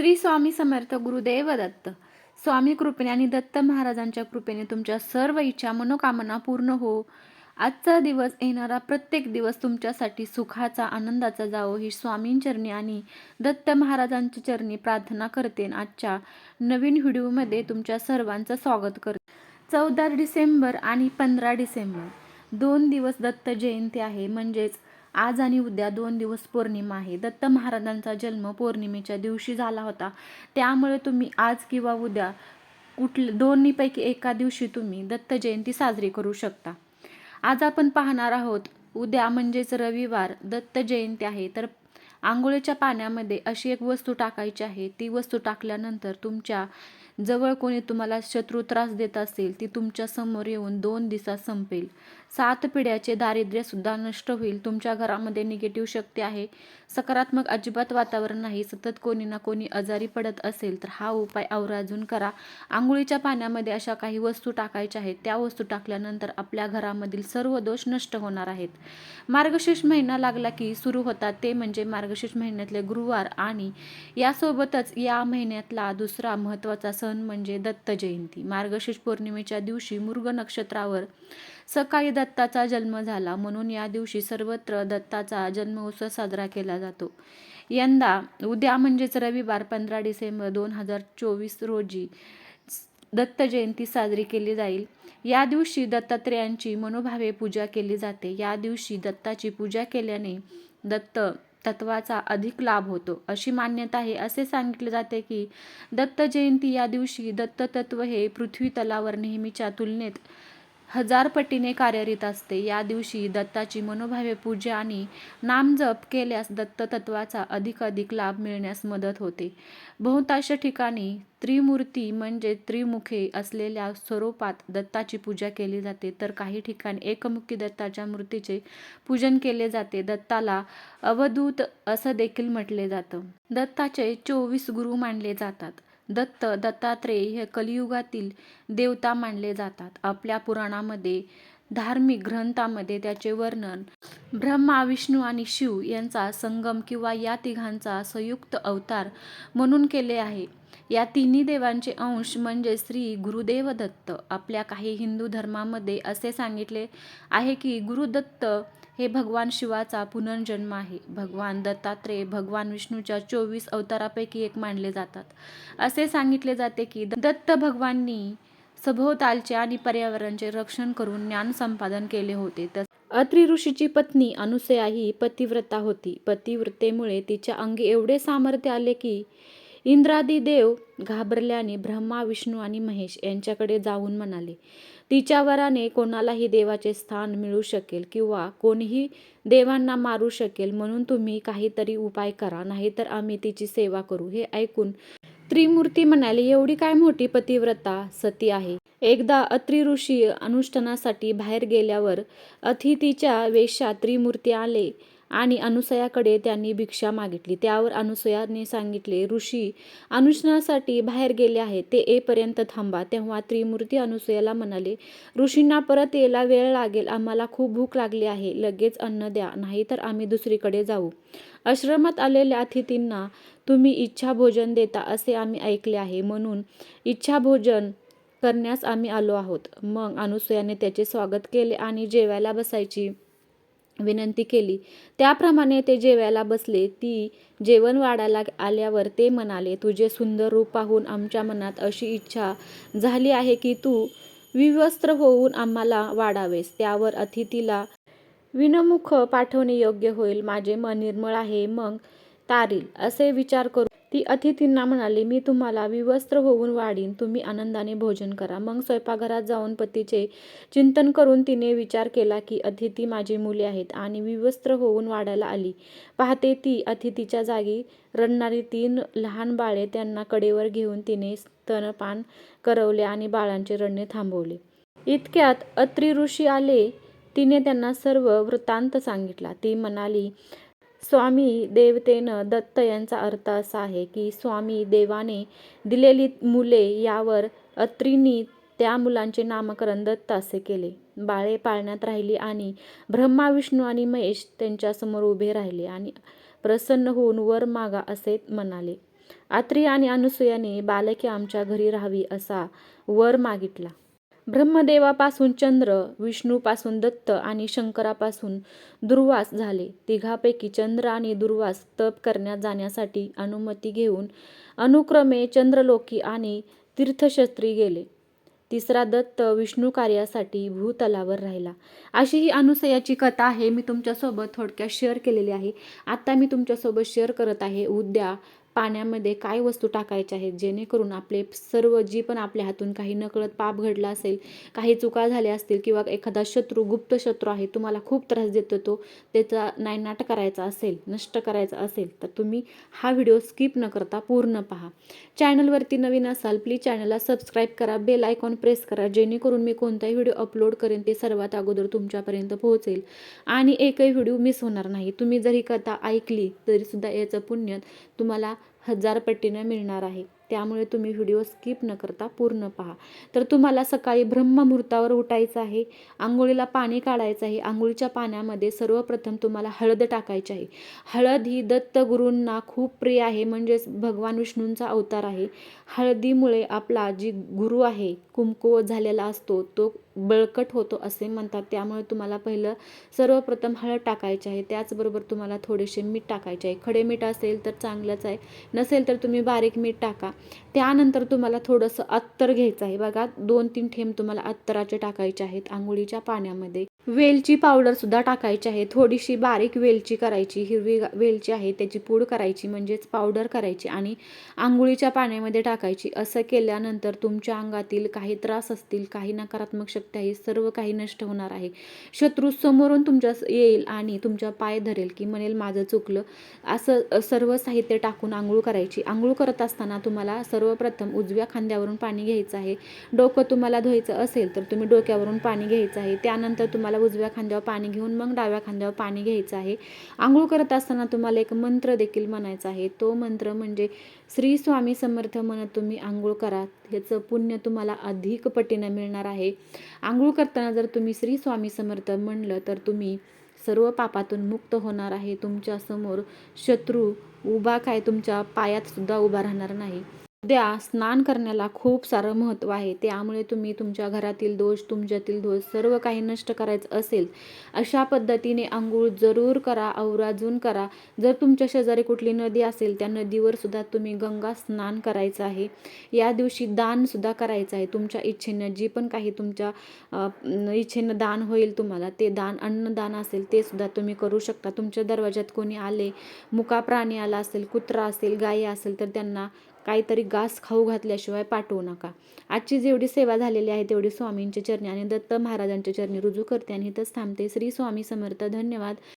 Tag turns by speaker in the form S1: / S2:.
S1: श्री स्वामी समर्थ गुरुदेव दत्त. स्वामी कृपेने आणि दत्त महाराजांच्या कृपेने तुमच्या सर्व इच्छा मनोकामना पूर्ण हो. आजचा दिवस येणारा प्रत्येक दिवस तुमच्यासाठी सुखाचा आनंदाचा जावो. ही स्वामींचरणी आणि दत्त महाराजांच्या चरणी प्रार्थना करते आजच्या नवीन व्हिडिओमध्ये तुमच्या सर्वांचं स्वागत करते. चौदा डिसेंबर आणि पंधरा डिसेंबर दोन दिवस दत्त जयंती आहे. म्हणजेच आज आणि उद्या दोन दिवस पौर्णिमा आहे. दत्त महाराजांचा जन्म पौर्णिमेच्या दिवशी झाला होता. त्यामुळे तुम्ही आज किंवा उद्या कुठल्या दोन्हीपैकी एका दिवशी तुम्ही दत्त जयंती साजरी करू शकता. आज आपण पाहणार आहोत उद्या म्हणजेच रविवार दत्त जयंती आहे. तर आंघोळीच्या पाण्यामध्ये अशी एक वस्तू टाकायची आहे. ती वस्तू टाकल्यानंतर तुमच्या जवळ कोणी तुम्हाला शत्रू त्रास देत असेल ती तुमच्यासमोर येऊन दोन दिवसात संपेल. सात पिढ्याचे दारिद्र्य सुद्धा नष्ट होईल. तुमच्या घरामध्ये निगेटिव्ह शक्ती आहे. सकारात्मक अजिबात वातावरण नाही. सतत कोणी ना कोणी आजारी पडत असेल तर हा उपाय आवराजून करा. आंघोळीच्या पाण्यामध्ये अशा काही वस्तू टाकायच्या आहेत. त्या वस्तू टाकल्यानंतर आपल्या घरामधील सर्व दोष नष्ट होणार आहेत. मार्गशीर्ष महिना लागला की सुरू होतात. ते म्हणजे मार्गशीर्ष महिन्यातले गुरुवार आणि यासोबतच या महिन्यातला दुसरा महत्त्वाचा सण म्हणजे दत्त जयंती. मार्गशीर्ष पौर्णिमेच्या दिवशी मृग नक्षत्रावर सकाळी दत्ताचा जन्म झाला म्हणून या दिवशी सर्वत्र दत्ताचा जन्मोत्सव साजरा केला जातो. यंदा उद्या म्हणजेच रविवार पंधरा डिसेंबर दोन हजार चोवीस रोजी दत्त जयंती साजरी केली जाईल. या दिवशी दत्तात्रेयांची मनोभावे पूजा केली जाते. या दिवशी दत्ताची पूजा केल्याने दत्त तत्वाचा अधिक लाभ होतो. अशी मान्यता आहे. असे सांगितले जाते की दत्त जयंती या दिवशी दत्त तत्व हे पृथ्वी तलावर नेहमीच्या तुलनेत हजार पटीने कार्यरत असते. या दिवशी दत्ताची मनोभावे पूजा आणि नामजप केल्यास दत्त तत्वाचा अधिक अधिक लाभ मिळण्यास मदत होते. बहुतांश ठिकाणी त्रिमूर्ती म्हणजे त्रिमुखे असलेल्या स्वरूपात दत्ताची पूजा केली जाते. तर काही ठिकाणी एकमुखी दत्ताच्या मूर्तीचे पूजन केले जाते. दत्ताला अवधूत असं देखील म्हटले जातं. दत्ताचे चोवीस गुरु मानले जातात. दत्त दत्तात्रेय हे कलियुगातील देवता मानले जातात. आपल्या पुराणामध्ये धार्मिक ग्रंथामध्ये त्याचे वर्णन ब्रह्मा विष्णू आणि शिव यांचा संगम किंवा या तिघांचा संयुक्त अवतार म्हणून केले आहे. या तिन्ही देवांचे अंश म्हणजे श्री गुरुदेव दत्त आपल्या काही हिंदू धर्मामध्ये असे सांगितले आहे की गुरुदत्त हे भगवान शिवाचा पुनर्जन्म आहे. भगवान दत्तात्रेय भगवान विष्णूच्या चोवीस अवतारापैकी एक मानले जातात. असे सांगितले जाते की दत्त भगवाननी सभोवतालचे आणि पर्यावरणाचे रक्षण करून ज्ञान संपादन केले होते. तर अत्रि ऋषीची पत्नी अनुसया ही पतिव्रता होती. पतिव्रतेमुळे तिच्या अंगी एवढे सामर्थ्य आले की इंद्रादी देव घाबरल्याने ब्रह्मा विष्णू आणि महेश यांच्याकडे जाऊन म्हणाले तिच्या वराने कोणालाही देवाचे स्थान मिळू शकेल किंवा कोणीही देवांना मारू शकेल म्हणून तुम्ही काहीतरी उपाय करा नाहीतर आम्ही तिची सेवा करू. हे ऐकून त्रिमूर्ती म्हणाले एवढी काय मोठी पतिव्रता सती आहे. एकदा अत्रि ऋषी अनुष्ठानासाठी बाहेर गेल्यावर अतिथीच्या वेशात त्रिमूर्ती आले. आणि अनुसयाकडे त्यांनी भिक्षा मागितली. त्यावर अनुसयाने सांगितले ऋषी अनुष्णासाठी बाहेर गेले आहेत. ते येपर्यंत थांबा. तेव्हा त्रिमूर्ती अनुसयाला म्हणाले ऋषींना परत यायला वेळ लागेल. आम्हाला खूप भूक लागली आहे. लगेच अन्न द्या. नाहीतर आम्ही दुसरीकडे जाऊ. आश्रमात आलेल्या अतिथींना तुम्ही इच्छा भोजन देता असे आम्ही ऐकले आहे. म्हणून इच्छा भोजन करण्यास आम्ही आलो आहोत. मग अनुसयाने त्याचे स्वागत केले आणि जेवायला बसायची. विनंती केली. त्याप्रमाणे ते जेवायला बसले. ती जेवण वाढायला आल्यावर ते म्हणाले तुझे सुंदर रूप पाहून आमच्या मनात अशी इच्छा झाली आहे की तू विवस्त्र होऊन आम्हाला वाढावेस. त्यावर अतिथीला विनमुख पाठवणे योग्य होईल. माझे मन निर्मळ आहे. मग तारील. असे विचार करू ती अतिथींना म्हणाली मी तुम्हाला विवस्त्र होऊन वाढीन तुम्ही आनंदाने भोजन करा. मग स्वयंपाकघरात जाऊन पतीचे चिंतन करून तिने विचार केला की अतिथी माझी मुले आहेत आणि विवस्त्र होऊन वाढायला आली. पाहते ती अतिथीच्या जागी रडणारी तीन लहान बाळे त्यांना कडेवर घेऊन तिने स्तनपान करवले आणि बाळांचे रडणे थांबवले. इतक्यात अत्री ऋषी आले. तिने त्यांना सर्व वृत्तांत सांगितला. ती म्हणाली स्वामी देवतेनं दत्त यांचा अर्थ असा आहे की स्वामी देवाने दिलेली मुले यावर अत्रींनी त्या मुलांचे नामकरण दत्त असे केले. बाळे पाळण्यात राहिली आणि ब्रह्मा विष्णू आणि महेश त्यांच्यासमोर उभे राहिले आणि प्रसन्न होऊन वर मागा असे म्हणाले. आत्री आणि अनुसुयाने बालके आमच्या घरी राहावी असा वर मागितला. ब्रह्मदेवापासून चंद्र विष्णूपासून दत्त आणि शंकरापासून दुर्वास झाले. तिघापैकी चंद्र आणि दुर्वास तप करण्यात जाण्यासाठी अनुमती घेऊन अनुक्रमे चंद्रलोकी आणि तीर्थशस्त्री गेले. तिसरा दत्त विष्णू कार्यासाठी भूतलावर राहिला. अशी ही अनुसयाची कथा आहे. मी तुमच्यासोबत थोडक्यात शेअर केलेली आहे. आत्ता मी तुमच्यासोबत शेअर करत आहे. उद्या पाण्यामध्ये काय वस्तू टाकायच्या आहेत? जेणेकरून आपले सर्व जी पण आपल्या हातून काही नकळत पाप घडला असेल काही चुका झाल्या असतील किंवा एखादा शत्रू गुप्त शत्रू आहे तुम्हाला खूप त्रास देतो तो त्याचा नायनाट करायचा असेल नष्ट करायचा असेल तर तुम्ही हा व्हिडिओ स्किप न करता पूर्ण पहा. चॅनलवरती नवीन असाल प्लीज चॅनलला सबस्क्राईब करा बेल आयकॉन प्रेस करा जेणेकरून मी कोणताही व्हिडिओ अपलोड करेन ते सर्वात अगोदर तुमच्यापर्यंत पोहोचेल. आणि एकही व्हिडिओ मिस होणार नाही. तुम्ही जर ही कथा ऐकली तरीसुद्धा याचं पुण्य तुम्हाला हजार मिळणार आहे. त्यामुळे तुम्ही व्हिडिओ स्किप न करता पूर्ण पहा. तर तुम्हाला सकाळी ब्रह्ममुहूर्तावर उठायचं आहे आंघोळीला पाणी काढायचं आहे आंघोळीच्या पाण्यामध्ये सर्वप्रथम तुम्हाला हळद टाकायची आहे. हळद ही दत्तगुरूंना खूप प्रिय आहे म्हणजेच भगवान विष्णूंचा अवतार आहे. हळदीमुळे आपला जी गुरु आहे कुंकुवत झालेला असतो तो बळकट होतो असे म्हणतात. त्यामुळे तुम्हाला पहिलं सर्वप्रथम हळद टाकायची आहे. त्याचबरोबर तुम्हाला थोडेसे मीठ टाकायचे आहे. खडे मीठ असेल तर चांगलंच आहे. नसेल तर तुम्ही बारीक मीठ टाका. त्यानंतर तुम्हाला थोडंसं अत्तर घ्यायचं आहे. बघा दोन तीन थेंब तुम्हाला अत्तराचे टाकायचे आहेत आंघोळीच्या पाण्यामध्ये. वेलची पावडर सुद्धा टाकायची आहे. थोडीशी बारीक वेलची करायची. हिरवी वेलची आहे. त्याची पूड करायची. म्हणजेच पावडर करायची आणि आंघोळीच्या पाण्यामध्ये टाकायची. असं केल्यानंतर तुमच्या अंगातील काही त्रास असतील काही नकारात्मक आवश्यकता आहे सर्व काही नष्ट होणार आहे. शत्रू समोरून तुमच्या येईल आणि तुमच्या पाय धरेल की म्हणेल माझं चुकलं. असं सर्व साहित्य टाकून आंघोळ करायची. आंघोळ करत असताना तुम्हाला सर्वप्रथम उजव्या खांद्यावरून पाणी घ्यायचं आहे. डोकं तुम्हाला धुवायचं असेल तर तुम्ही डोक्यावरून पाणी घ्यायचं आहे. त्यानंतर तुम्हाला उजव्या खांद्यावर पाणी घेऊन मग डाव्या खांद्यावर पाणी घ्यायचं आहे. आंघोळ करत असताना तुम्हाला एक मंत्र देखील म्हणायचा आहे. तो मंत्र म्हणजे श्री स्वामी समर्थ म्हणत तुम्ही आंघोळ करा याचं पुण्य तुम्हाला अधिक पटीनं मिळणार आहे. आंघोळ करताना जर तुम्ही श्री स्वामी समर्थ म्हणलं तर तुम्ही सर्व पापातून मुक्त होणार आहे. तुमच्यासमोर शत्रू उभा काय तुमच्या पायात सुद्धा उभा राहणार नाही. उद्या स्नान करण्याला खूप सारं महत्त्व आहे. त्यामुळे तुम्ही तुमच्या घरातील दोष तुमच्यातील दोष सर्व काही नष्ट करायचं असेल अशा पद्धतीने आंघोळ जरूर करा आवराजून करा. जर तुमच्या शेजारी कुठली नदी असेल त्या नदीवर सुद्धा तुम्ही गंगा स्नान करायचं आहे. या दिवशी दान सुद्धा करायचं आहे. तुमच्या इच्छेनं जी पण काही तुमच्या इच्छेनं दान होईल तुम्हाला ते दान अन्नदान असेल ते सुद्धा तुम्ही करू शकता. तुमच्या दरवाज्यात कोणी आले मुका प्राणी आला असेल कुत्रा असेल गायी असेल तर त्यांना काहीतरी घास खाऊ घातल्याशिवाय पाठवू नका. आजची जेवढी सेवा झालेली आहे तेवढी स्वामींच्या चरणी आणि दत्त महाराजांच्या चरणी रुजू करते आणि इथंच थांबते. श्री स्वामी समर्थ. धन्यवाद.